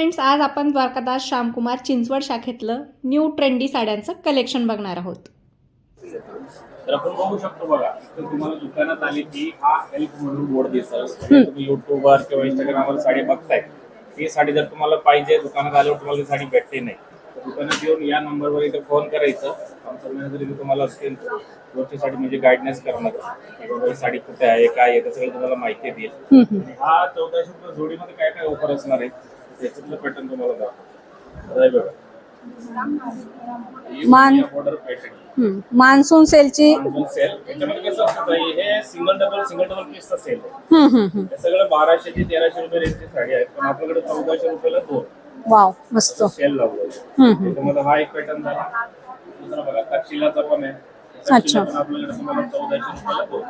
Friends आज आपण द्वारकादास श्यामकुमार चिंचवड शाखेतलं न्यू ट्रेंडी साड्यांचं कलेक्शन बघणार आहोत. तर आपण बघू शकतो बघा तर तुम्हाला दुकानात आली की हा हेल्प म्हणून बोर्ड दिसल. म्हणजे तुम्ही युट्यूबवर किंवा इंस्टाग्रामवर साडी बघताय. ती साडी जर तुम्हाला पाहिजे दुकानात आल्यावर तुम्हाला ती साडी भेटते नाही. तर दुकानात येऊन या नंबरवर इथे फोन करायचं. आमचा मॅनेजर इथे तुम्हाला असतील गोष्टीसाठी म्हणजे गायडन्स करणार. ही साडी कुठे आहे काय आहे सगळं तुम्हाला माहिती देईल. हा चौदाशे रुपये जोडीमध्ये काय काय ऑफर असणार आहे? त्याच्यातलं पॅटर्न तुम्हाला दाखवतो हे बघा मान- ऑर्डर पॅटर्न हम्म. मान्सून सेलची मान्सून सेल याच्यामध्ये कसं असतं ताई, हे सिंगल डबल सिंगल डबल पीसचा सेल आहे हम्म, हम्म, हम्म. हे सगळं बाराशे ते तेराशे रुपये रेंजची साडी आहेत पण आपल्याकडे चौदाशे रुपयाला दोन वाव मस्त सेल लावलं हम्म, हम्म. त्याच्यामध्ये हा एक पॅटर्न झाला दुसरा बघा तपशिलाचा पण आहे अच्छा. पण आपल्याकडे तुम्हाला चौदाशे रुपयाला दोन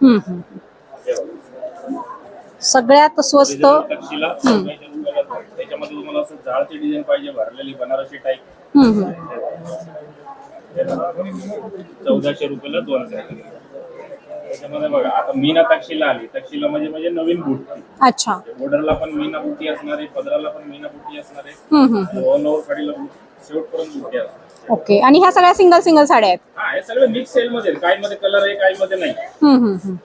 हम्म, हम्म. हे बघा. सगळ्यात स्वस्त तपशिला चौदाशे त्याच्यामध्ये तुम्हाला असं जाळची डिझाईन पाहिजे भरलेली बनारसी टाईप. चौदाशे रुपयाला दोन त्याच्यामध्ये बघा आता मीना तक्षिला आली. तक्षिला म्हणजे म्हणजे नवीन बुट्टी. अच्छा. बॉर्डरला पण मीना बुट्टी असणार आहे पदराला पण मीना बुट्टी असणार आहे. ऑल ओव्हर साडीला शेवटपर्यंत बुट्टी असणार. ओके. आणि ह्या सगळ्या सिंगल सिंगल साड्या आहेत? हा हे सगळं मिक्स सेल मध्ये. काही मध्ये कलर आहे काही मध्ये नाही.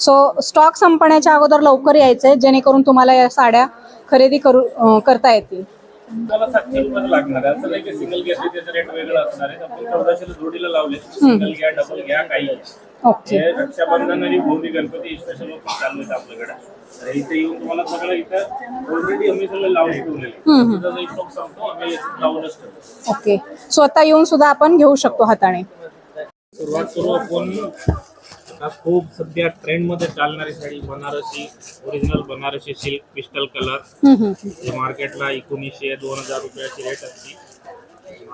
सो स्टॉक संपण्याच्या अगोदर लवकर यायचंय जेणेकरून तुम्हाला या साड्या खरेदी करू अं, करता येतील. तुम्हाला सातशे रुपये लागणार आहे. असं नाही की सिंगल घेतली त्याचं रेट वेगळं असणार आहे. आपण चौदाशेला जोडीला लावले. सिंगल घ्या डबल घ्या काही घ्या. ओके. हे रक्षाबंधन आणि भूमी गणपती स्पेशल ऑफर चालू आहेत आपल्याकडे. तर इथे येऊन तुम्हाला सगळं इथं ऑलरेडी आम्ही सगळं लावून ठेवलेलं आहे. स्टॉक संपतो आम्ही लावूनच ठेवतो. ओके. स्वतः येऊन सुद्धा आपण घेऊ शकतो हाताने. सुरुवात करू आपण. आता खूप सध्या ट्रेंडमध्ये चालणारी sari Banarasi original Banarasi silk pistol colour. जे मार्केटला एकोणीसशे दोन हजार रुपयाची रेट असते.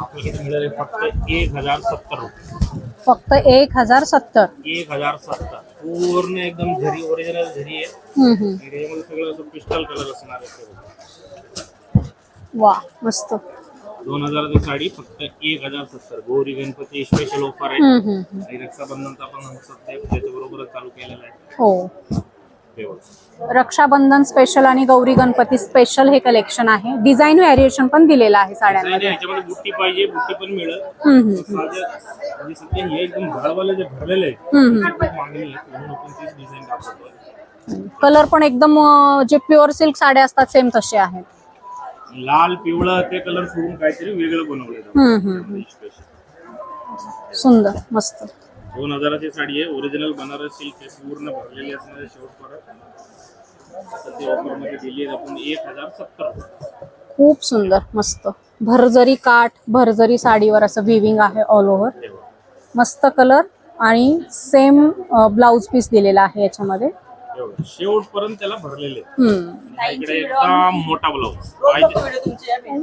आपल्याकडे मिळेल फक्त एक हजार सत्तर रुपये. फक्त एक हजार सत्तर. एक हजार सत्तर. पूर्ण एकदम झरी ओरिजिनल झरी आहे. त्याच्यामध्ये सगळं असं पिस्टल कलर असणार आहे. वा मस्त. दोन हजाराची साडी फक्त एक हजार सत्तर. गौरी गणपती स्पेशल ऑफर आहे. हम्म, हम्म, हम्म. आणि रक्षाबंधनचा पण सध्या त्याच्याबरोबरच चालू केलेला आहे. हो. रक्षाबंधन स्पेशल आणि गौरी गणपती स्पेशल हे कलेक्शन आहे. डिझाईन व्हॅरिएशन पण दिलेलं आहे नाही, साड्यांमध्ये याच्यामध्ये बुट्टी पाहिजे बुट्टी पण मिळेल. हम्म, हम्म. साध्या म्हणजे सध्या हे एकदम झाडवाले जे भरलेले आहे हम्म, त्याची खूप मागणी आहे. म्हणून आपण तीच डिझाईन दाखवतो कलर पण एकदम अं, जे प्युअर सिल्क साड्या असतात सेम तसे आहेत. लाल पिवळं ते कलर सोडून काहीतरी वेगळं हम्म. स्पेशल सुंदर मस्त. दोन हजाराची साडी आहे. ओरिजिनल बनारस सिल्क आहे. पूर्ण भरलेली असणारे शेवट परत आता ते ऑफरमध्ये दिली आहे आपण एक हजार सत्तर. खूप सुंदर मस्त. भरजरी काठ भरजरी साडीवर असं विविंग आहे ऑल ओव्हर मस्त कलर आणि सेम ब्लाउज पीस दिलेला आहे याच्यामध्ये. एवढं. शेवट पर्यंत त्याला भरलेले आहे. हम्म. आणि इकडे एकदम मोठा ब्लाऊज पाहिजे.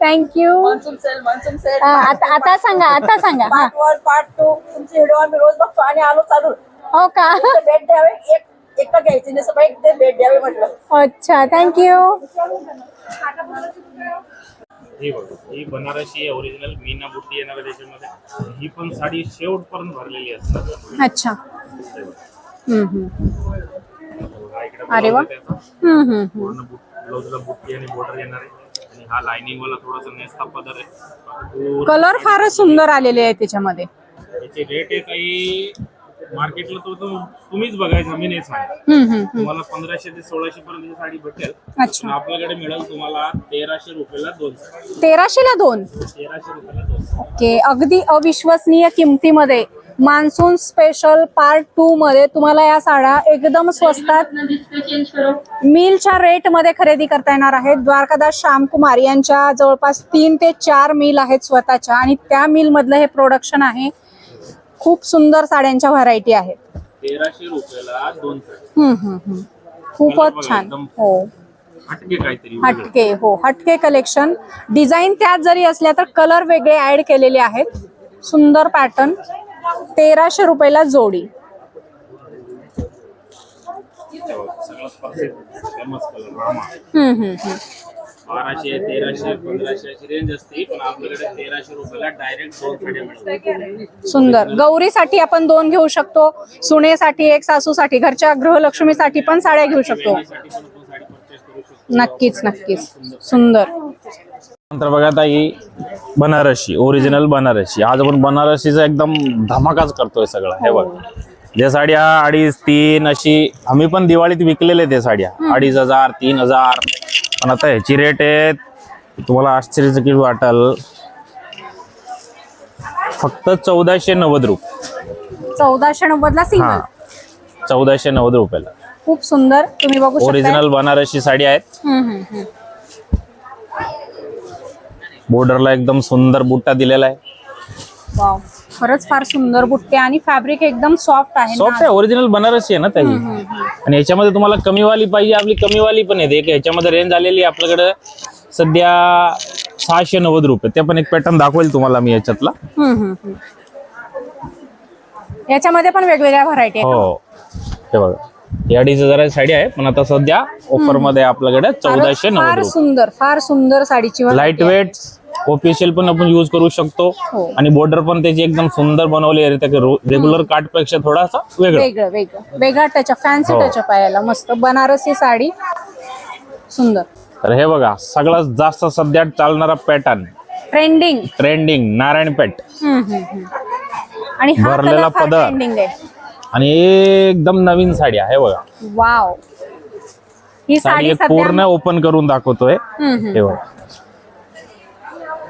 Thank you monsoon sale monsoon sale आता आता सांगा आता सांगा. हा. पार्ट वन पार्ट टू तुमचे व्हिडिओ आम्ही रोज बघतो आणि आलो चालू. हो का? भेट द्यावे एक एक घ्यायची नाही सगळं एक ते भेट द्यावे म्हटलं. अच्छा थँक्यू ही बघ ही बनारसी आहे ओरिजिनल मीना बुट्टी येणार आहे त्याच्यामध्ये ही पण साडी शेवट पर्यंत भरलेली असतात अच्छा. हा अरे वा. हा कलर फारच सुंदर आलेले आहे त्याच्यामध्ये. याचे रेट आहे काही मार्केटला तो तो तुम्हीच बघायचं मी नाही सांग. तुम्हाला पंधराशे ते सोळाशे पर्यंत साडी भेटेल. अच्छा. आपल्याकडे मिळेल तुम्हाला तेराशे रुपयाला दोन साडी. तेराशेला दोन? तेराशे रुपयाला दोन. ओके. अगदी अविश्वसनीय किमतीमध्ये मान्सून स्पेशल पार्ट टू मध्ये तुम्हाला या साड्या एकदम स्वस्तात मिलच्या रेटमध्ये खरेदी करता येणार आहेत. द्वारकादास श्यामकुमार यांच्या जवळपास तीन ते चार मिल आहेत स्वतःच्या आणि त्या मिल मधलं हे प्रोडक्शन आहे. खूप सुंदर साड्यांच्या व्हरायटी आहेत. तेराशे रुपयाला दोन साडी हम्म, हम्म, हम्म. खूपच छान. हो. हटके काहीतरी वेगळं. हटके हो हटके कलेक्शन डिझाईन त्यात जरी असल्या तर कलर वेगळे ऍड केलेले आहेत. सुंदर पॅटर्न तेराशे रुपयाला जोडी. हम्म, हम्म, हम्म. बाराशे तेराशे पंधराशे अशी रेंज असते पण आपल्याकडे तेराशे रुपयाला डायरेक्ट दोन साड्या मिळतात. सुंदर. गौरीसाठी आपण दोन घेऊ शकतो सुनेसाठी एक सासूसाठी घरच्या गृहलक्ष्मीसाठी पण साड्या घेऊ शकतो. नक्कीच नक्कीच. सुंदर. नंतर बघा आता ही बनारसी ओरिजिनल बनारसी. आज आपण बनारसीचा एकदम धमाकाच करतोय सगळं. हे बघ. जे साड्या अडीच तीन अशी आम्ही पण दिवाळीत विकलेले ते साड्या. अडीच हजार तीन हजार. पण आता ह्याची रेट आहे तुम्हाला आश्चर्यचकित वाटेल? फक्त चौदाशे नव्वद रुपये चौदाशे नव्वदला हा. सिंगल चौदाशे नव्वद रुपयाला. खूप सुंदर. तुम्ही बघू ओरिजिनल बनारसी साडी आहेत. बॉर्डरला एकदम सुंदर बुट्टा दिलेला आहे. वाव खरंच फार सुंदर बुट्टे आणि फॅब्रिक एकदम सॉफ्ट आहे सॉफ्ट आहे ओरिजिनल बनारसी आहे ना ताई आणि याच्यामध्ये तुम्हाला कमीवाली पाहिजे आपली कमीवाली पण येते एक याच्यामध्ये रेंज आलेली आहे आपल्याकडे सध्या सहाशे नव्वद रुपये. ते पण एक पॅटर्न दाखवेल तुम्हाला मी याच्यातला. याच्यामध्ये पण वेगवेगळ्या व्हरायटी हो. हे बघा. ही अडीच हजाराची साडी आहे पण आता सध्या ऑफरमध्ये आपल्याकडे चौदाशे फार नव्वद सुंदर फार सुंदर साडीची variety लाइट आहे. वेट ऑफिशियल पण आपण युज करू शकतो. हो. आणि बॉर्डर पण त्याची एकदम सुंदर बनवली आहे रेग्युलर काटपेक्षा थोडासा वेगळं. वेगळं वेगळं. वेगळा टचअप फॅन्सी हो. टचअप आहे याला मस्त बनारसी साडी. सुंदर. तर हे बघा सगळ्यात जास्त सध्या चालणारा पॅटर्न ट्रेंडिंग ट्रेंडिंग नारायणपेठ. आणि हा भरलेला कलर फार पदर. ट्रेंडिंग आहे. आणि एकदम नवीन साडी आहे बघा. वाव. ही साडी साडी एक सध्या पूर्ण ओपन करून दाखवतोय. हम्म, हम्म. हे बघा.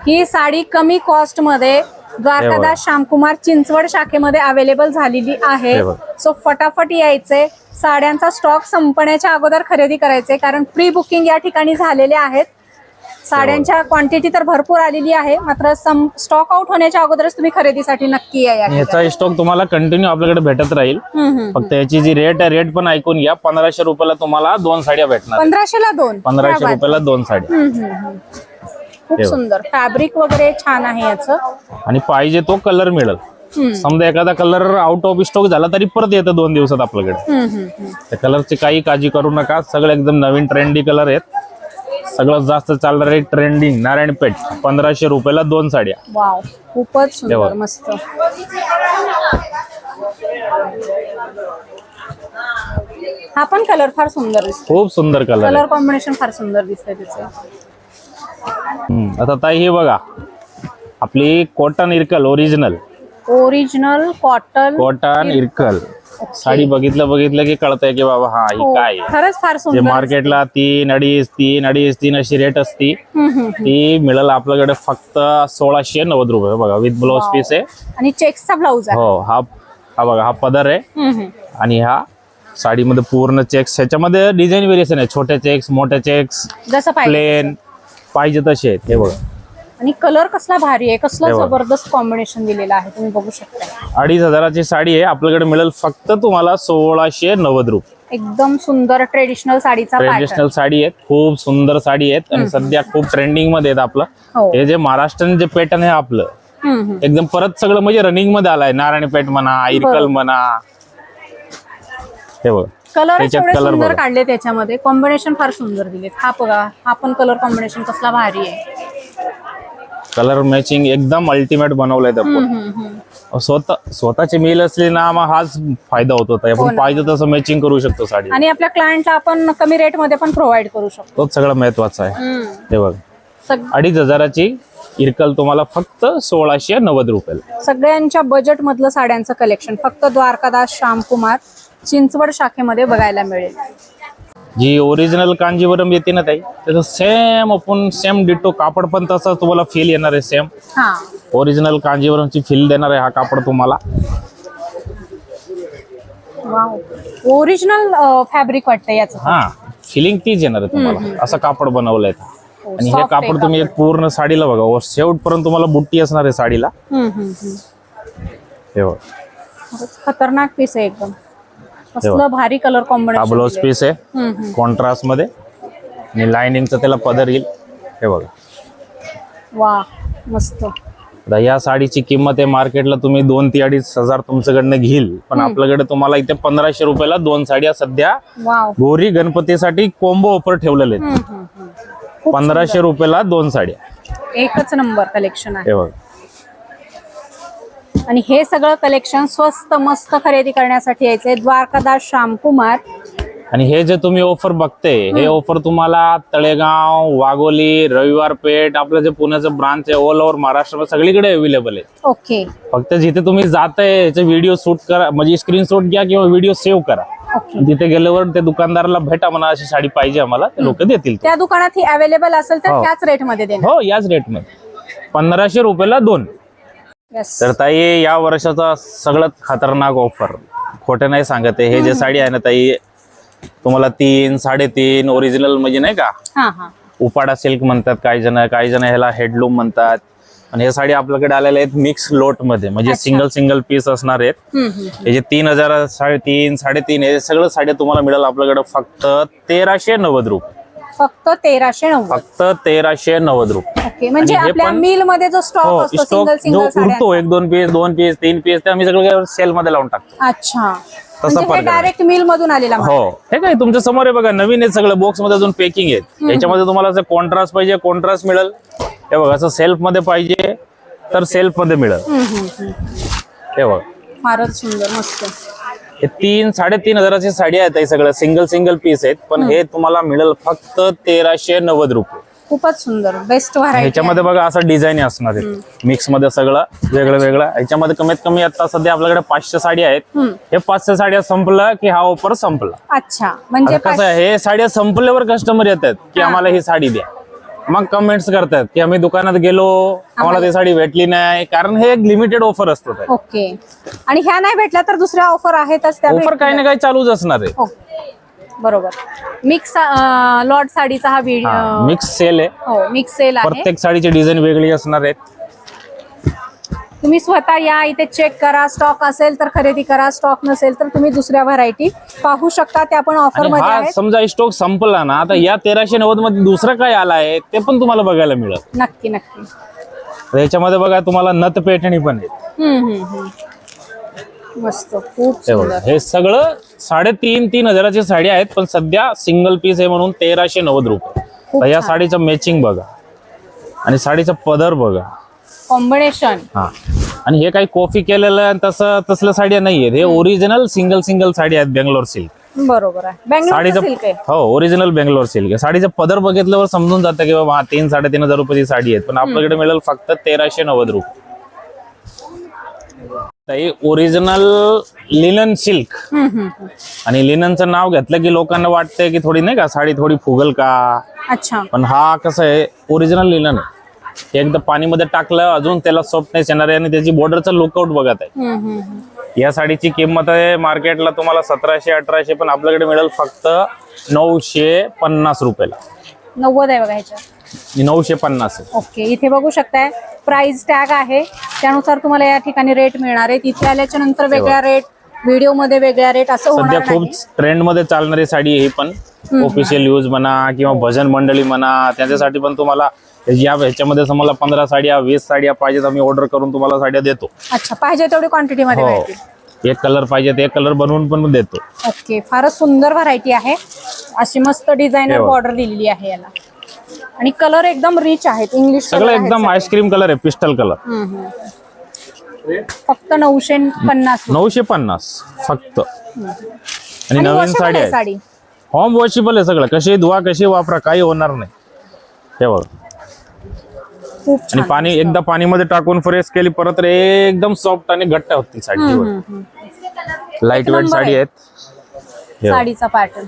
ही साडी कमी कॉस्टमध्ये द्वारकादास श्यामकुमार चिंचवड शाखेमध्ये अवेलेबल झालेली आहे. हे बघ. सो फटाफट यायचे. साड्यांचा स्टॉक संपण्याच्या अगोदर खरेदी करायचे कारण प्री बुकिंग या ठिकाणी झालेले आहेत. साड्यांच्या क्वांटिटी तर भरपूर आलेली आहे मात्र सम स्टॉक आउट होण्याच्या अगोदरच तुम्ही खरेदीसाठी नक्की या. याचा स्टॉक तुम्हाला कंटिन्यू आपल्याकडे भेटत राहील. फक्त याची जी रेट आहे रेट पण ऐकून घ्या पंधराशे रुपयाला तुम्हाला दोन साड्या भेटणार आहेत. पंधराशेला दोन पंधराशे. रुपयाला दोन साड्या. खूप. सुंदर फॅब्रिक वगैरे छान आहे याचं आणि पाहिजे तो कलर मिळेल. समजा एखादा कलर आउट ऑफ स्टॉक झाला तरी परत येतं दोन दिवसात आपल्याकडे. त्या कलरची काही काळजी करू नका सगळे एकदम नवीन ट्रेंडी कलर आहेत सगळ्यात जास्त चालणार आहे ट्रेंडिंग नारायणपेठ पंधराशे रुपयाला दोन साड्या. वाव खूपच हे सुंदर. मस्त. हा पण कलर फार सुंदर दिसतो खूप सुंदर कलर कलर कॉम्बिनेशन फार सुंदर दिसतंय त्याचं. हम्म, आता ताई हे बघा. आपली cotton Irkal original original cotton cotton Irkal sari बघितलं बघितलं की कळतंय की बाबा हा ही काय आहे. खरंच फार जे सुंदर मार्केटला तीन अडीच तीन अडीच तीन अशी रेट असती हम्म, हम्म. ती मिळेल आपल्याकडे फक्त सोळाशे नव्वद रुपये बघा विथ ब्लाउज पीस आहे. आणि चेक्सचा ब्लाऊज आहे. हो हा हा बघा हा पदर आहे. हम्म, हम्म. आणि हा साडीमध्ये पूर्ण चेक्स ह्याच्यामध्ये डिझाईन व्हेरिएशन आहे. छोटे चेक्स मोठे चेक्स जसं पाहिजे. प्लेन पाहिजे तसे आहेत हे बघा. आणि कलर कसला भारी आहे कसलं. जबरदस्त कॉम्बिनेशन दिलेलं आहे तुम्ही बघू शकता अडीच हजाराची साडी आहे आपल्याकडे मिळेल फक्त तुम्हाला सोळाशे नव्वद रुपये. एकदम सुंदर ट्रेडिशनल साडीचा ट्रेडिशनल साडी आहेत खूप सुंदर साडी आहेत आणि सध्या खूप ट्रेंडिंगमध्ये आहेत आपलं. हो. हे जे महाराष्ट्रीयन जे पॅटर्न आहे आपलं. एकदम परत सगळं म्हणजे रनिंगमध्ये आलाय नारायणपेठ म्हणा इरकल. म्हणा. हे बघा कलर सुंदर. काढले त्याच्यामध्ये. कॉम्बिनेशन फार सुंदर दिलेत. हा बघा हा पण कलर कॉम्बिनेशन कसला भारी आहे. कलर मॅचिंग एकदम अल्टिमेट बनवलंय हम्म. स्वतः स्वतःची मिल असली ना मग हाच फायदा होतो हो आपण ना. पाहिजे तसं मॅचिंग करू शकतो साडी. आणि आपल्या क्लायंटला आपण कमी रेटमध्ये पण प्रोव्हाइड करू शकतो. तोच सगळं महत्त्वाचा आहे. हे बघ. अडीच हजाराची इरकल तुम्हाला फक्त सोळाशे नव्वद रुपयाला सगळ्यांच्या बजेट मधलं साड्यांचं कलेक्शन फक्त द्वारकादास श्यामकुमार चिंचवड शाखेमध्ये बघायला मिळेल. जी ओरिजिनल कांजीवरम येते ना ताई त्याचं सेम आपण सेम डिटो कापड पण तसा तुम्हाला फील येणार आहे सेम हा. ओरिजिनल कांजीवरमची फील देणार आहे हा कापड तुम्हाला. वाव ओरिजिनल फॅब्रिक वाटतं याचं. हा फिलिंग तीच येणार आहे तुम्हाला. असं कापड बनवलंय हो, आणि हे कापड तुम्ही एक पूर्ण साडीला बघा वर शेवटपर्यंत तुम्हाला बुट्टी असणार आहे साडीला. हे खतरनाक पीस आहे एकदम. कसलं भारी कलर हा कॉम्बिनेशन ब्लाउज पीस आहे. कॉन्ट्रास्टमध्ये आणि लाइनिंगचा त्याला पदर येईल. हे बघा. वा मस्त. आता या साडीची किंमत आहे मार्केटला तुम्ही दोन ते अडीच हजार तुमच्याकडनं घेईल. पण आपल्याकडे तुम्हाला इथे पंधराशे रुपयाला दोन साड्या सध्या गोरी गणपतीसाठी कोंबो ऑफर ठेवलेले पंधराशे रुपयाला दोन साड्या. एकच नंबर कलेक्शन आहे. हे बघा. आणि हे सगळं कलेक्शन स्वस्त मस्त खरेदी करण्यासाठी यायचंय. द्वारकादास श्यामकुमार. आणि हे जे तुम्ही ऑफर बघते हे ऑफर तुम्हाला तळेगाव वाघोली रविवार पेठ आपलं जे पुण्याचं ब्रांच आहे ऑल ओव्हर महाराष्ट्र सगळीकडे अवेलेबल आहे. ओके फक्त जिथे तुम्ही जाताय याचे व्हिडिओ शूट करा म्हणजे स्क्रीनशॉट घ्या किंवा व्हिडिओ सेव्ह करा. तिथे गेल्यावर ते दुकानदाराला भेटा म्हणा अशी साडी पाहिजे आम्हाला ते लोक देतील त्या दुकानात ही अवेलेबल असेल तर हो. त्याच रेटमध्ये हो याच रेटमध्ये पंधराशे रुपयाला दोन. Yes. तर ताई या वर्षाचा सगळ्यात खतरनाक ऑफर खोटे नाही सांगत आहे. हे जे साडी आहे ना ताई तुम्हाला तीन साडेतीन ओरिजिनल म्हणजे नाही का? हा हा. उपाडा सिल्क म्हणतात काही जण काही जण ह्याला हेडलूम म्हणतात. आणि हे साडी आपल्याकडे आलेले आहेत मिक्स लोटमध्ये. म्हणजे अच्छा. सिंगल सिंगल पीस असणार आहेत. हम्म, हम्म. हे जे तीन हजार साडेतीन साडेतीन हे सगळं साड्या तुम्हाला मिळेल आपल्याकडे फक्त तेराशे नव्वद रुपये. फक्त तेराशे नव्वद. फक्त तेराशे नव्वद रुपये. ओके म्हणजे आणि हे आपल्या पण- मिलमध्ये जो स्टॉक हो असतो स्टॉक सिंगल जो सिंगल साड्या एक दोन पीस दोन पीस तीन पीस ते आम्ही सगळं सेल मध्ये लावून टाकतो. अच्छा. म्हणजे आहे. डायरेक्ट मिल मधून आलेला माल. हो. हे काय तुमच्यासमोर आहे बघा नवीन आहे सगळं बॉक्समध्ये अजून पेकिंग आहेत. याच्यामध्ये तुम्हाला असं कॉन्ट्रास्ट पाहिजे कॉन्ट्रास्ट मिळेल. हे बघा असं सेल्फमध्ये पाहिजे तर सेल्फमध्ये मिळेल. हम्म, हम्म, हम्म. हे बघा. फारच सुंदर मस्त. हे तीन साडेतीन हजाराची साडी आहेत हे सगळं. सिंगल सिंगल पीस आहेत. पण हे तुम्हाला मिळेल फक्त तेराशे नव्वद रुपये. खूपच सुंदर. बेस्ट व्हरायटी ह्याच्यामध्ये बघा असं डिझाईन असणार आहे. मिक्समध्ये सगळं वेगळं वेगळं. ह्याच्यामध्ये कमीत कमी आता सध्या आपल्याकडे पाचशे साडी आहेत. हे पाचशे साड्या संपलं की हा ऑफर संपला. अच्छा. म्हणजे आता कसं आहे हे साड्या संपल्यावर कस्टमर येतात की आम्हाला ही साडी द्या. मग कमेंट्स करतात की आम्ही दुकानात गेलो आम्हाला ती साडी भेटली नाही. कारण हे एक लिमिटेड ऑफर असतो ओके. आणि ह्या नाही भेटल्या तर दुसऱ्या ऑफर आहेतच त्या ऑफर. काही ना काही चालूच असणार आहे. हो. बरोबर. मिक्स लॉर्ड साडीचा हा व्हिडिओ मिक्स सेल आहे. हो मिक्स सेल आहे. प्रत्येक साडीची डिझाईन वेगळी असणार आहेत. तुम्ही स्वतः या इथे चेक करा स्टॉक असेल तर खरेदी करा स्टॉक नसेल तर तुम्ही दुसऱ्या व्हरायटी पाहू शकता. त्या पण ऑफर आणि मध्ये हा आहेत. समजा स्टॉक संपला ना आता या तेराशे नव्वदमध्ये दुसरं काय आलं आहे ते पण तुम्हाला बघायला मिळेल. नक्की नक्की. तर याच्यामध्ये बघा तुम्हाला नथ पेठणी पण आहेत हम्म, हम्म, हम्म. मस्त खूप हे बघा, सुंदर. हे सगळं साडेतीन तीन हजाराची साडी आहेत पण सध्या सिंगल पीस आहे म्हणून तेराशे नव्वद रुपये. तर या. साडीचं मॅचिंग बघा. आणि साडीचा पदर बघा. कॉम्बिनेशन. हा. आणि हे काही कॉफी केलेलं आहे, तसं तसलं साड्या नाहीयेत हे ओरिजिनल सिंगल सिंगल साडी आहेत बेंगलोर सिल्क बरोबर आहे. बेंगलोर सिल्क आहे. हो ओरिजिनल बेंगलोर सिल्क आहे. साडीचं पदर बघितल्यावर समजून जातं की बाबा हा तीन साडेतीन हजार रुपयाची साडी आहे पण आपल्याकडे मिळेल फक्त तेराशे नव्वद रुपये. ओरिजिनल लिनन सिल्क हम्म, हम्म, हम्म. आणि लिननचं नाव घेतलं की लोकांना वाटतंय की थोडी नाही का साडी थोडी फुगल का? अच्छा. पण हा कसं आहे ओरिजिनल लिनन आहे. एकदा पाणीमध्ये टाकलं अजून त्याला सॉफ्टनेस येणार आहे आणि त्याची बॉर्डरचं लुकआउट बघत आहे. या साडीची किंमत आहे मार्केटला तुम्हाला सतराशे अठराशे पण आपल्याकडे मिळेल फक्त नऊशे पन्नास रुपयाला. नव्वद आहे बघा नऊशे पन्नास ओके इथे बघू शकताय प्राइस टॅग आहे. त्यानुसार तुम्हाला या ठिकाणी रेट मिळणार आहे. तिथे आल्याच्यानंतर वेगळ्या रेट व्हिडिओमध्ये वेगळ्या रेट असं सध्या खूप ट्रेंडमध्ये चालणारी साडी आहे ही पण. ऑफिशियल यूज म्हणा किंवा भजन मंडळी म्हणा त्याच्यासाठी पण तुम्हाला या ह्याच्यामध्ये तुम्हाला पंधरा साड्या वीस साड्या पाहिजेत आम्ही ऑर्डर करून तुम्हाला साड्या देतो. अच्छा पाहिजे तेवढी क्वांटिटी मध्ये हो. एक कलर पाहिजे एक कलर बनवून पण देतो. ओके फारच सुंदर व्हरायटी आहे. अशी मस्त डिझायनर हे बघ. बॉर्डर दिलेली आहे याला. आणि कलर एकदम रिच आहेत इंग्लिश सगळं एकदम आईस्क्रीम कलर आहे पिस्टल कलर फक्त नऊशे पन्नास नऊशे पन्नास फक्त. आणि आणि नवीन washable साडी आहे. आहे साडी. होम वॉशेबल आहे सगळं. कशी धुवा कशी वापरा काही होणार नाही. हे बघ. खूप आणि छान पाणी एकदा पाणीमध्ये टाकून फ्रेश केली परत एकदम सॉफ्ट आणि घट्ट होती साडी हम्म, हम्म. लाइट वेट नंबर साडी आहे. आहेत हे बघ. साडीचा पॅटर्न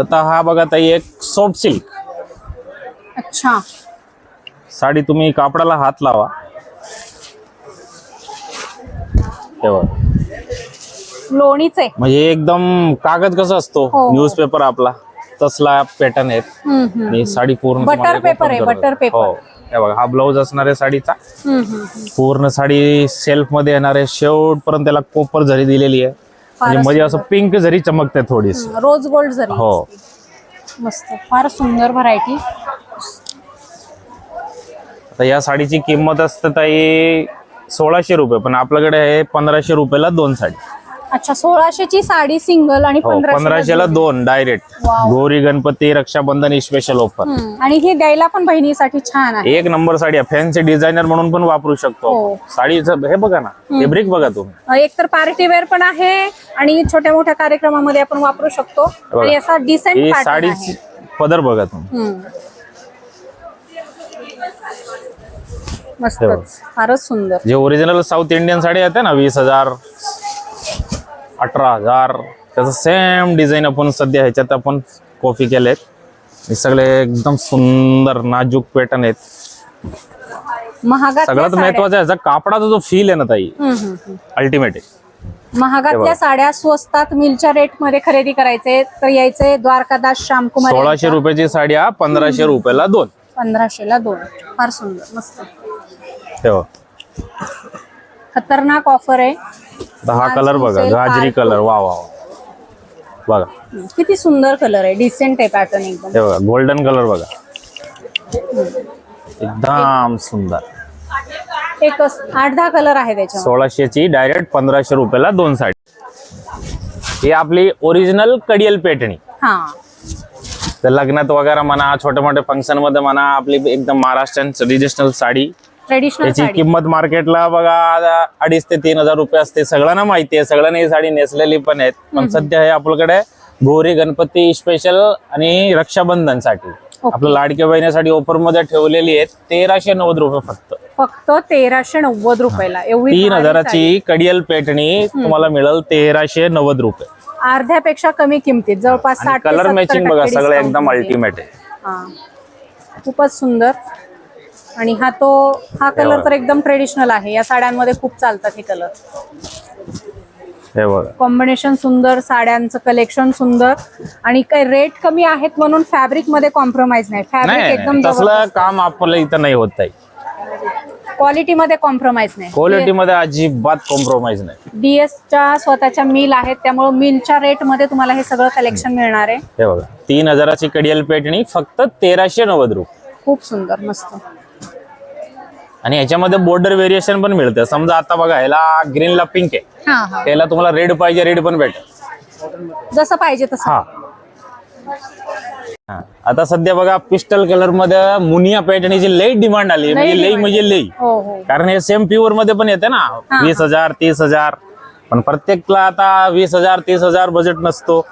आता हा बघा ताई एक सॉफ्ट सिल्क अच्छा साडी तुम्ही कापडाला हात लावा हे बघ. लोणीचे म्हणजे एकदम कागद कसा असतो हो. न्यूजपेपर आपला तसला पॅटर्न आहेत. आणि साडी पूर्ण paper open आहे, butter paper. हो. बघा हा ब्लाऊज असणार आहे साडीचा. पूर्ण साडी सेल्फमध्ये येणार आहे. शेवटपर्यंत त्याला कोपर झरी दिलेली आहे. म्हणजे असं पिंक झरी चमकते थोडीशी. रोज गोल्ड जरी हो. मस्त. फार सुंदर व्हरायटी आता या साडीची किंमत असते ताई सोळाशे रुपये पण आपल्याकडे आहे पंधराशे रुपयाला दोन साडी. अच्छा सोळाशे ची साडी सिंगल आणि हो पंधराशे पंधराशेला दोन. Direct. Gauri Ganpati Rakshabandhan special offer आणि ही द्यायला पण बहिणीसाठी छान आहे. एक नंबर साडी आहे. फॅन्सी डिझायनर म्हणून पण वापरू शकतो हो. साडीचं हे बघा ना फॅब्रिक बघा तुम्ही. एक तर पार्टी वेअर पण आहे आणि छोट्या मोठ्या कार्यक्रमामध्ये आपण वापरू शकतो. आणि असा डिसेंट साडीची आहे. पदर बघा तुम्ही. मस्तच फारच सुंदर. जे ओरिजिनल साऊथ इंडियन साडी येते ना वीस हजार अठरा हजार. त्याचं सेम डिझाईन आपण सध्या ह्याच्यात आपण कॉपी केलेत. हे सगळे एकदम सुंदर नाजूक पॅटर्न आहेत. महागातल्या सगळ्यात साड्या. महत्त्वाचा याचा कापडाचा जो फील आहे ना ताई. अल्टिमेट आहे. महागातल्या साड्या स्वस्तात मिलच्या रेटमध्ये खरेदी करायचे तर यायचे द्वारकादास श्यामकुमार सोळाशे रुपयाची साडी हा पंधराशे रुपयाला दोन. पंधराशे ला दोन. फार सुंदर मस्त. खतरनाक ऑफर आहे. हा कलर बघा गाजरी कलर वा वा. बघा. किती सुंदर कलर आहे. डिसेंट आहे पॅटर्न एकदम. हे बघा गोल्डन कलर बघा. एकदम सुंदर. एक आठ दहा कलर आहे त्याच्यावर सोळाशेची डायरेक्ट पंधराशे रुपयाला दोन साडी. ही आपली ओरिजिनल कडियल पेटणी. हा. तर लग्नात वगैरे म्हणा छोट्या मोठ्या फंक्शनमध्ये म्हणा आपली एकदम महाराष्ट्रीयन ट्रेडिशनल साडी. ट्रेडिशनल त्याची साडी. किंमत मार्केटला बघा अडीच ते तीन हजार रुपये असते. सगळ्यांना माहिती आहे सगळ्यांना ही साडी नेसलेली पण आहेत. पण सध्या हे आपल्याकडे गौरी गणपती स्पेशल आणि रक्षाबंधनसाठी. आपल्या लाडक्या बहिणीसाठी ऑफरमध्ये ठेवलेली आहेत. तेराशे नव्वद रुपये फक्त. फक्त तेराशे नव्वद रुपयाला. एवढी तीन हजाराची कडियल पेटणी तुम्हाला मिळेल तेराशे नव्वद रुपये. अर्ध्यापेक्षा कमी किमतीत जवळपास साठ ते कलर 70 मॅचिंग बघा टक्के सगळं discount एकदम. अल्टिमेट आहे. हा. खूपच सुंदर. आणि हा तो हा कलर तर एकदम ट्रेडिशनल आहे. या साड्यांमध्ये खूप चालतात हे कलर कॉम्बिनेशन सुंदर साड्यांचं कलेक्शन सुंदर. आणि काही रेट कमी आहेत म्हणून फॅब्रिकमध्ये कॉम्प्रोमाइज नाही. फॅब्रिक एकदम काम आपलं इथं नाही होत आहे क्वालिटी मध्ये कॉम्प्रोमाइज नाही. क्वालिटी मध्ये अजिबात कॉम्प्रोमाइज नाही. डीएस च्या स्वतःच्या मिल आहेत. त्यामुळे मिलच्या रेटमध्ये तुम्हाला हे सगळं कलेक्शन मिळणार आहे. हे बघा. तीन हजाराची कडियल पेटणी फक्त तेराशे नव्वद रुपये. खूप सुंदर मस्त. आणि ह्याच्यामध्ये बॉर्डर व्हेरिएशन पण मिळतं. समजा आता बघा ह्याला ग्रीनला पिंक आहे. हा हा. त्याला तुम्हाला रेड पाहिजे रेड पण भेटेल. जसं पाहिजे तसं. हा. हा. आता सध्या बघा पिस्टल कलरमध्ये मुनिया पैठणीची लई डिमांड आली म्हणजे लई. म्हणजे लई. हो हो. कारण हे सेम प्युअरमध्ये पण येते ना. वीस हजार तीस हजार. पण प्रत्येकला आता वीस हजार तीस हजार बजेट नसतो.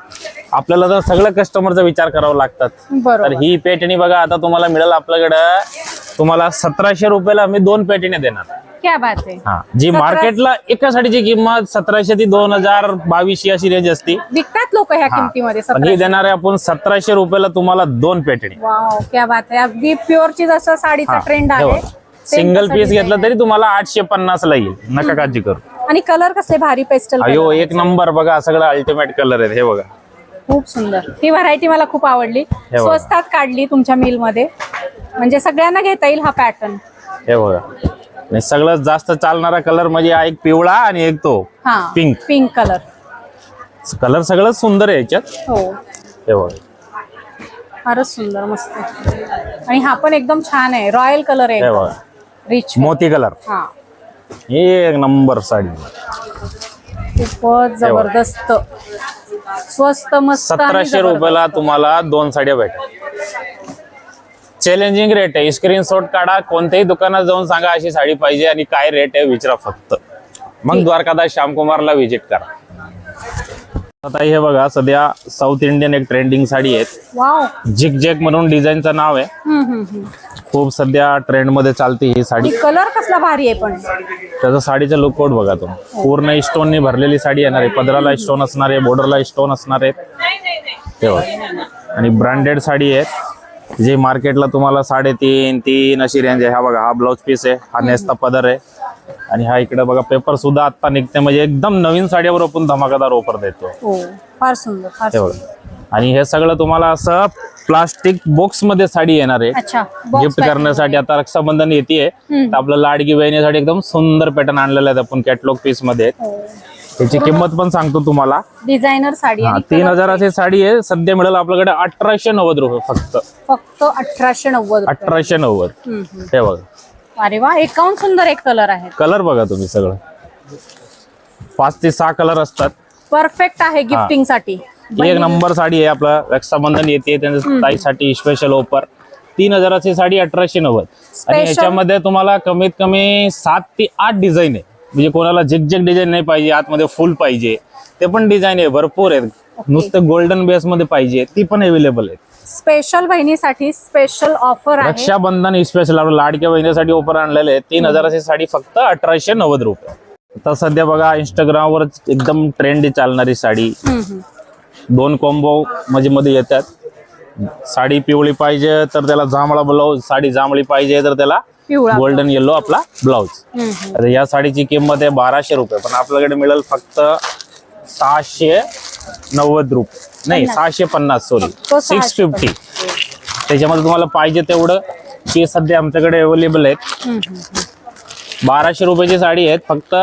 आपल्याला तर सगळं कस्टमरचा विचार करावा लागतात. तर बरोबर ही पेटणी बघा आता तुम्हाला मिळेल आपल्याकडं तुम्हाला सतराशे रुपयाला आम्ही दोन पेटण्या देणार. क्या बात आहे. हा जी मार्केटला एका साडीची किंमत सतराशे ते दोन हजार बावीसशे अशी रेंज असते. विकतात लोक ह्या. किमतीमध्ये पण ही देणार आहे आपण सतराशे रुपयाला तुम्हाला दोन पेटणी वाव क्या बात आहे. अगदी प्युअरची जसं साडीचा ट्रेंड आहे सिंगल पीस घेतला तरी तुम्हाला आठशे पन्नास ला येईल. नका काळजी करू. आणि कलर कसले? भारी पेस्टल अयो एक नंबर बघा सगळं अल्टिमेट कलर आहेत हे बघा. खूप सुंदर. ही व्हरायटी मला खूप आवडली. स्वस्तात काढली तुमच्या मिलमध्ये. म्हणजे सगळ्यांना घेता येईल हा पॅटर्न हे बघा. सगळ्यात जास्त चालणारा कलर म्हणजे एक पिवळा आणि एक तो हा पिंक पिंक कलर कलर सगळं सुंदर आहे याच्यात. हो. हे बघा. फारच सुंदर मस्त. आणि हा पण एकदम छान आहे. रॉयल कलर हे आहे रिच मोती कलर हा. एक नंबर साडी. खूपच जबरदस्त. स्वस्त मस्त सतराशे. रुपयाला तुम्हाला दोन साड्या भेटेल चॅलेंजिंग रेट आहे. स्क्रीनशॉट काढा. कोणत्याही दुकानात जाऊन सांगा अशी साडी पाहिजे आणि काय रेट आहे विचारा फक्त. मग द्वारकादास श्यामकुमारला व्हिजिट करा. आता हे बघा सध्या साऊथ इंडियन एक ट्रेंडिंग साडी आहे जिक जॅक म्हणून डिझाईनचं नाव आहे. खूप सध्या ट्रेंडमध्ये चालते ही साडी. कलर कसला भारी आहे पण? त्याचं साडीचं लुकआउट बघा तुम्ही पूर्ण स्टोननी भरलेली साडी येणार आहे. पदराला स्टोन असणार आहे बॉर्डरला स्टोन असणार आहेत तेव्हा आणि ब्रँडेड साडी आहे जी मार्केटला तुम्हाला साडेतीन तीन अशी रेंज आहे. हा बघा हा ब्लाउज पीस आहे. हा नेसता पदर आहे. आणि हा इकडे बघा पेपर सुद्धा आता निघते. म्हणजे एकदम नवीन साडीवर आपण धमाकादार ऑफर देतो. हो फार सुंदर फार हे सुंदर. बघा. आणि हे सगळं तुम्हाला असं प्लास्टिक बॉक्समध्ये साडी येणार आहे. अच्छा box गिफ्ट packing. करण्यासाठी आता रक्षाबंधन येते तर आपलं लाडकी बहिणीसाठी एकदम सुंदर पॅटर्न आणलेलं आहे आपण कॅटलॉग पीसमध्ये. हो. त्याची किंमत पण सांगतो तुम्हाला. डिझायनर साडी हा आणि तीन हजाराची साडी आहे. सध्या मिळेल आपल्याकडे अठराशे नव्वद रुपये फक्त. फक्त अठराशे नव्वद रुपये. अठराशे नव्वद. हम्म, हम्म. हे बघा. अरे वा एकावन्न सुंदर एक कलर आहे. कलर बघा तुम्ही सगळं. पाच ते सहा कलर असतात. परफेक्ट आहे गिफ्टिंगसाठी. एक नंबर साडी आहे आपला रक्षाबंधन येते त्यांच्या ताईसाठी स्पेशल ऑफर तीन हजाराची साडी अठराशे नव्वद. आणि? ह्याच्यामध्ये तुम्हाला कमीत कमी सात ते आठ डिझाईन आहे. म्हणजे कोणाला झिकझेक डिझाईन नाही पाहिजे आतमध्ये फुल पाहिजे. ते पण डिझाईन आहे भरपूर आहेत. नुसतं गोल्डन बेस मध्ये पाहिजे ती पण अवेलेबल आहे स्पेशल बहिणीसाठी स्पेशल ऑफर आहे. रक्षाबंधन स्पेशल आपल्या लाडक्या बहिणीसाठी ऑफर आणलेले आहे तीन हजाराची साडी फक्त अठराशे नव्वद रुपये. आता सध्या बघा इंस्टाग्रामवर एकदम ट्रेंडी चालणारी साडी. दोन कॉम्बो म्हणजे मध्ये येतात. साडी पिवळी पाहिजे तर त्याला जांभळा ब्लाऊज साडी जांभळी पाहिजे तर त्याला पिवळा गोल्डन येलो आपला ब्लाऊज. आता या साडीची किंमत आहे बाराशे रुपये पण आपल्याकडे मिळेल फक्त सहाशे नव्वद रुपये. नाही सहाशे पन्नास सॉरी सिक्स 650. फिफ्टी त्याच्यामध्ये तुम्हाला पाहिजे तेवढं. ते सध्या आमच्याकडे अवेलेबल आहेत. बाराशे रुपयाची साडी आहेत फक्त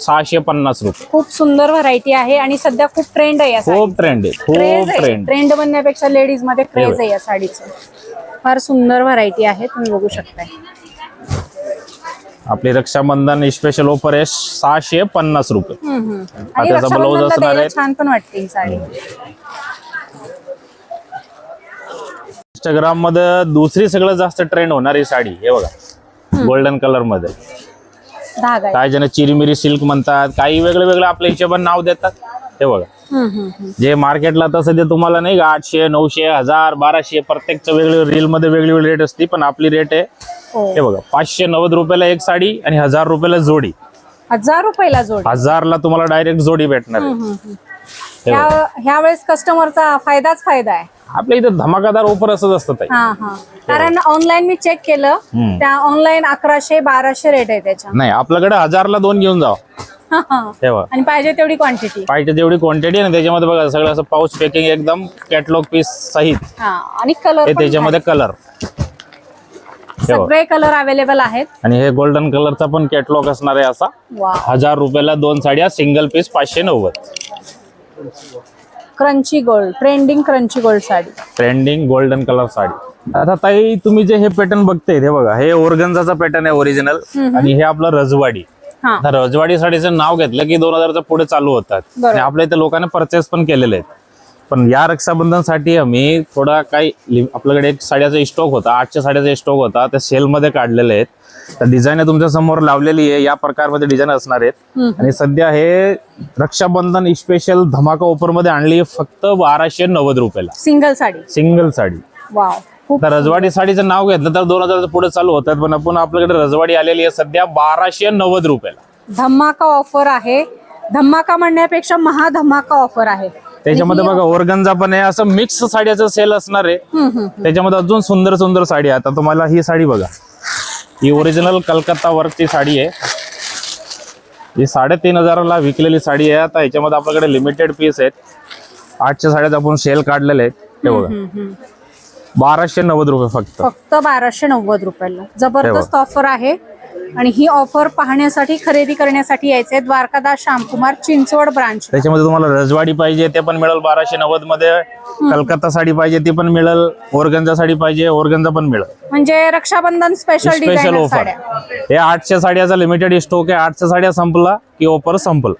सहाशे पन्नास रुपये. खूप सुंदर व्हरायटी आहे आणि सध्या खूप ट्रेंड आहे या खूप ट्रेंड आहे खूप ट्रेंड ट्रेंड बनण्यापेक्षा लेडीजमध्ये क्रेज. आहे या साडीचं. फार सुंदर व्हरायटी आहे तुम्ही बघू शकताय. आपली रक्षाबंधन स्पेशल ऑफर आहे सहाशे पन्नास रुपये हम्म, हम्म. आणि त्याचा blouse रक्षाबंधनला असणार द्यायला आहे. छान पण वाटते ही साडी इंस्टाग्राममध्ये दुसरी सगळं जास्त ट्रेंड होणारी साडी हे बघा गोल्डन कलरमध्ये धागा आहे. काय जण चिरीमिरी सिल्क म्हणतात काही वेगळं वेगळं आपल्या हिशोबाने नाव देतात हे बघा हम्म, हम्म, हम्म. जे मार्केटला आता सध्या तुम्हाला नाही का आठशे नऊशे हजार बाराशे प्रत्येकचं वेगळं रील मध्ये वेगळी वेगळी रेट असते पण आपली रेट आहे हो. हे बघा पाचशे नव्वद रुपयाला एक साडी आणि हजार रुपयाला जोडी हजार रुपयाला जोड हजारला तुम्हाला डायरेक्ट जोडी भेटणार आहे. हे बघा. ह्या ह्या वेळेस कस्टमरचा फायदाच फायदा आहे आपल्या इथे धमाकादार ऑफर असत असतं ताई. हा हा. कारण ऑनलाईन मी चेक केलं हम्म. त्या ऑनलाईन अकराशे बाराशे रेट आहे त्याच्या. नाही आपल्याकडे हजारला दोन घेऊन जावा. हा, हा. हे आणि पाहिजे तेवढी क्वांटिटी पाहिजे जेवढी क्वांटिटी आहे ना त्याच्यामध्ये बघा सगळं असं पाऊच पॅकिंग एकदम कॅटलॉग पीस सहित. हा आणि कलर त्याच्यामध्ये कलर. सगळे कलर अवेलेबल आहेत. आणि हे गोल्डन कलरचा पण कॅटलॉग असणार आहे असा. वा हजार रुपयाला दोन साड्या सिंगल पीस पाचशे नव्वद. Crunchy gold trending crunchy gold sari. Trending golden colour sari. आता ताई तुम्ही जे हे पॅटर्न बघताय हे बघा हे ओरगंजाचा पॅटर्न आहे ओरिजिनल आणि हे आपलं रजवाडी. रजवाडी साडीचं नाव घेतलं की दोन हजारच्या पुढे चालू होतात. आणि आपल्या इथे लोकांनी परचेस पण केलेले आहेत. पण या रक्षाबंधनसाठी आम्ही थोडा काही आपल्याकडे एक साड्याचा स्टॉक होता आठशे साड्याचा स्टॉक होता त्या सेलमध्ये काढलेले आहेत. तर डिझाईन तुमच्यासमोर लावलेली आहे. या प्रकारमध्ये डिझाईन असणार आहेत. आणि सध्या हे रक्षाबंधन स्पेशल धमाका ऑफरमध्ये आणली आहे फक्त बाराशे नव्वद रुपयाला. Single sari. Single sari. Wow तर रजवाडी साडीचं नाव घेतलं तर दोन हजार पुढे चालू होतात पण आपण आपल्याकडे रजवाडी आलेली आहे सध्या बाराशे नव्वद रुपयाला. धमाका ऑफर आहे. धमाका म्हणण्यापेक्षा महाधमाका ऑफर आहे. त्याच्यामध्ये बघा ओरगंजा पण आहे. असं मिक्स साड्याचं सेल असणार आहे. त्याच्यामध्ये अजून सुंदर सुंदर साडी आहे. आता तुम्हाला ही साडी बघा. ही ओरिजिनल कलकत्ता वर्कची साडी आहे. ही साडेतीन हजाराला विकलेली साडी आहे. आता ह्याच्यामध्ये आपल्याकडे लिमिटेड पीस आहेत. आठशे साड्यात आपण सेल काढलेले आहेत. हे बघा. बाराशे नव्वद रुपये फक्त. फक्त बाराशे नव्वद रुपयाला. जबरदस्त ऑफर आहे. आणि ही ऑफर पाहण्यासाठी खरेदी करण्यासाठी यायचे द्वारकादास श्यामकुमार चिंचवड ब्रांच त्याच्यामध्ये तुम्हाला रजवाडी पाहिजे ते पण मिळेल बाराशे नव्वदमध्ये. कलकत्ता साडी पाहिजे ती पण मिळेल. ओरगंजा साडी पाहिजे ओरगंजा पण मिळेल. म्हणजे रक्षाबंधन स्पेशल स्पेशल ऑफर साड्या. हे आठशे साड्याचा लिमिटेड स्टॉक आहे. आठशे साड्या संपला की ऑफर संपल.